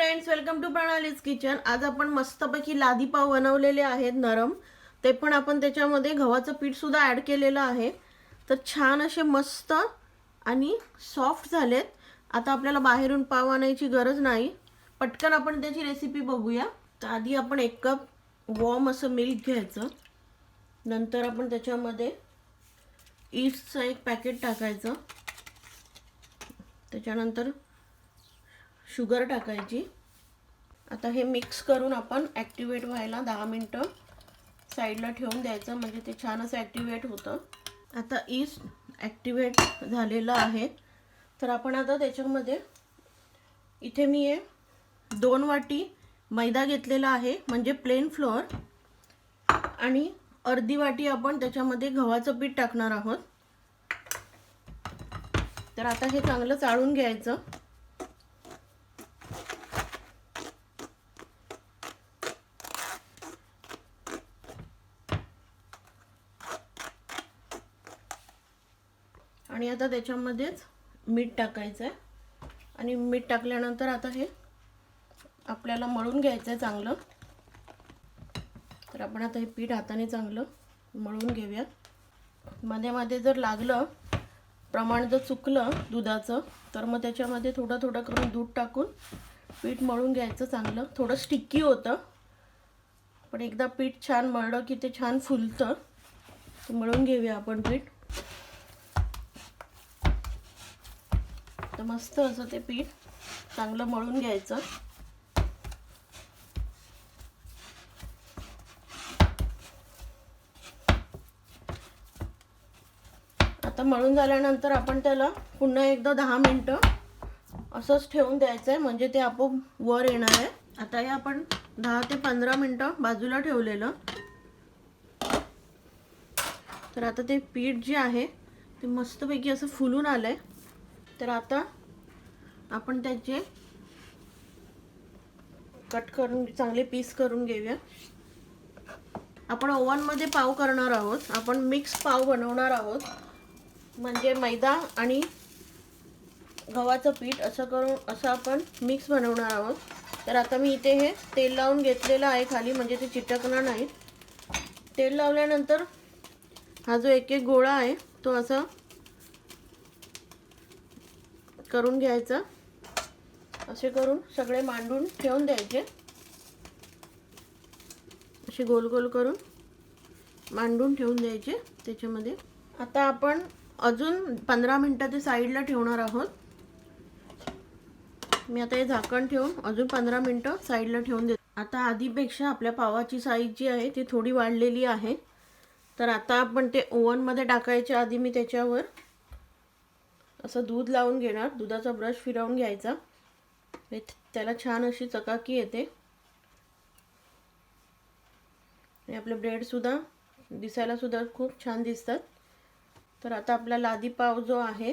Friends welcome to Pranali's kitchen आज आपण मस्तपैकी लादी पाव बनवलेले आहेत नरम. ते पण आपण त्याच्यामध्ये गव्हाचं पीठ सुद्धा ॲड केलेलं आहे. तर छान असे मस्त आणि सॉफ्ट झालेत. आता आपल्याला बाहेरून पाव आणायची गरज नाही. पटकन आपण त्याची रेसिपी बघूया. तर आधी आपण एक कप वॉर्म असं मिल्क घ्यायचं. नंतर आपण त्याच्यामध्ये ईस्टचं एक पॅकेट टाकायचं. त्याच्यानंतर शुगर टाकायची. आता हे मिक्स करून आपण ॲक्टिवेट व्हायला दहा मिनटं साईडला ठेवून द्यायचं म्हणजे ते छान असं ॲक्टिवेट होतं. आता ईस्ट ॲक्टिवेट झालेलं आहे. तर आपण आता त्याच्यामध्ये इथे मी हे दोन वाटी मैदा घेतलेला आहे म्हणजे प्लेन फ्लोअर आणि अर्धी वाटी आपण त्याच्यामध्ये गव्हाचं पीठ टाकणार आहोत. तर आता हे चांगलं चाळून घ्यायचं. आणि आता त्याच्यामध्येच मीठ टाकायचं आहे. आणि मीठ टाकल्यानंतर आता हे आपल्याला मळून घ्यायचं आहे चांगलं. तर आपण आता हे पीठ हाताने चांगलं मळून घेऊयात. मध्ये मध्ये जर लागलं प्रमाण जर चुकलं दुधाचं तर मग त्याच्यामध्ये थोडं थोडं करून दूध टाकून पीठ मळून घ्यायचं चांगलं. थोडं स्टिक्की होतं. पण एकदा पीठ छान मळलं की ते छान फुलतं. तर मळून घेऊया आपण पीठ. तर मस्त असं ते पीठ चांगलं मळून घ्यायचं. आता मळून झाल्यानंतर आपण त्याला पुन्हा एकदा दहा मिनटं असंच ठेवून द्यायचं आहे म्हणजे ते आपोआप वर येणार आहे. आता हे आपण दहा ते पंधरा मिनटं बाजूला ठेवलेलं. तर आता ते पीठ जे आहे ते मस्तपैकी असं फुलून आलं आहे तर आता आपण त्याचे कट करून चांगले पीस करून घेऊया. आपण ओव्हनमध्ये पाव करणार आहोत. आपण मिक्स पाव बनवणार आहोत. म्हणजे मैदा आणि गव्हाचं पीठ असं करून असं आपण मिक्स बनवणार आहोत. तर आता मी इथे हे तेल लावून घेतलेलं आहे खाली म्हणजे ते चिटकणार नाहीत. तेल लावल्यानंतर हा जो एक एक गोळा आहे तो असा करून घ्यायचं. असे करून सगळे मांडून ठेवून द्यायचे. असे गोल गोल करून मांडून ठेवून द्यायचे त्याच्यामध्ये. आता आपण अजून पंधरा मिनटं ते साईडला ठेवणार आहोत. मी आता हे झाकण ठेवून अजून पंधरा मिनटं साईडला ठेवून देतो. आता आधीपेक्षा आपल्या पावाची साईज जी आहे ती थोडी वाढलेली आहे. तर आता आपण ते ओव्हनमध्ये टाकायच्या आधी मी त्याच्यावर असं दूध लावून घेणार. दुधाचा ब्रश फिरवून घ्यायचा. त्याला छान अशी चकाकी येते. आणि आपले ब्रेडसुद्धा दिसायलासुद्धा खूप छान दिसतात. तर आता आपला लादी पाव जो आहे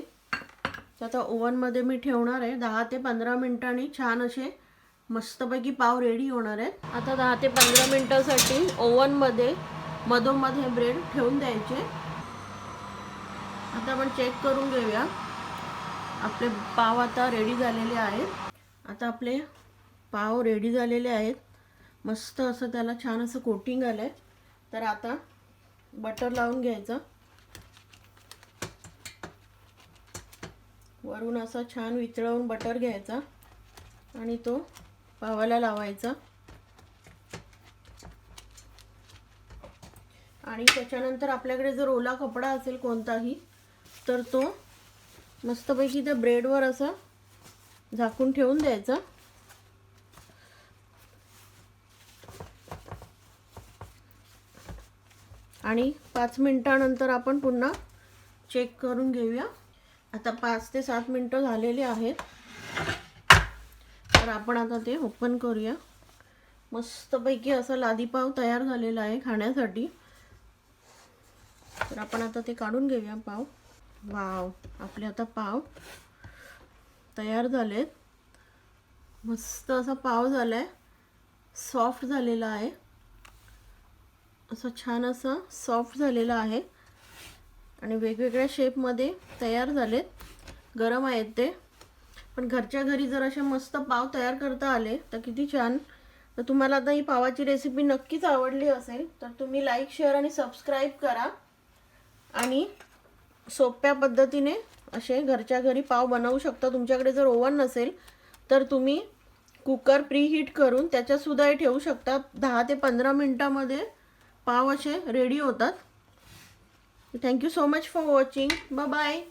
तो आता ओव्हनमध्ये मी ठेवणार आहे. दहा ते पंधरा मिनटांनी छान असे मस्तपैकी पाव रेडी होणार आहेत. आता दहा ते पंधरा मिनटासाठी ओव्हनमध्ये मधोमध हे ब्रेड ठेवून द्यायचे. आता आपण चेक करून घेऊया. आपले पाव आता रेडी झालेले आहेत. आता आपले पाव रेडी झालेले आहेत. मस्त असं त्याला छान असं कोटिंग आलं आहे तर आता बटर लावून घ्यायचं. वरून असा छान वितळवून बटर घ्यायचा आणि तो पावाला लावायचा. आणि त्याच्यानंतर आपल्याकडे जर ओला कपडा असेल कोणताही तर तो मस्तपैकी त्या ब्रेडवर असा झाकून ठेवून द्यायचा. आणि पाच मिनटानंतर आपण पुन्हा चेक करून घेऊया. आता पाच ते सात मिनटं झालेली आहेत. तर आपण आता ते ओपन करूया. मस्तपैकी असा लादीपाव तयार झालेला आहे खाण्यासाठी. तर आपण आता ते काढून घेऊया पाव. वाव आपले आता पाव तयार झालेत. मस्त असा पाव झाला आहे सॉफ्ट झालेला आहे. असं छान असं सॉफ्ट झालेला आहे. आणि वेगवेगळ्या शेपमध्ये तयार झालेत. गरम आहेत ते. पण घरच्या घरी जर असे मस्त पाव तयार करता आले तर किती छान. तर तुम्हाला आता ही पावाची रेसिपी नक्कीच आवडली असेल तर तुम्ही लाईक शेअर आणि सबस्क्राईब करा. आणि सोप्या पद्धतीने असे घरच्या घरी पाव बनवू शकता. तुमच्याकडे जर ओव्हन नसेल तर तुम्ही कुकर प्रीहीट करून त्याच्यातसुद्धा हे ठेवू शकता. दहा ते पंधरा मिनटामध्ये पाव असे रेडी होतात. Thank you so much for watching bye bye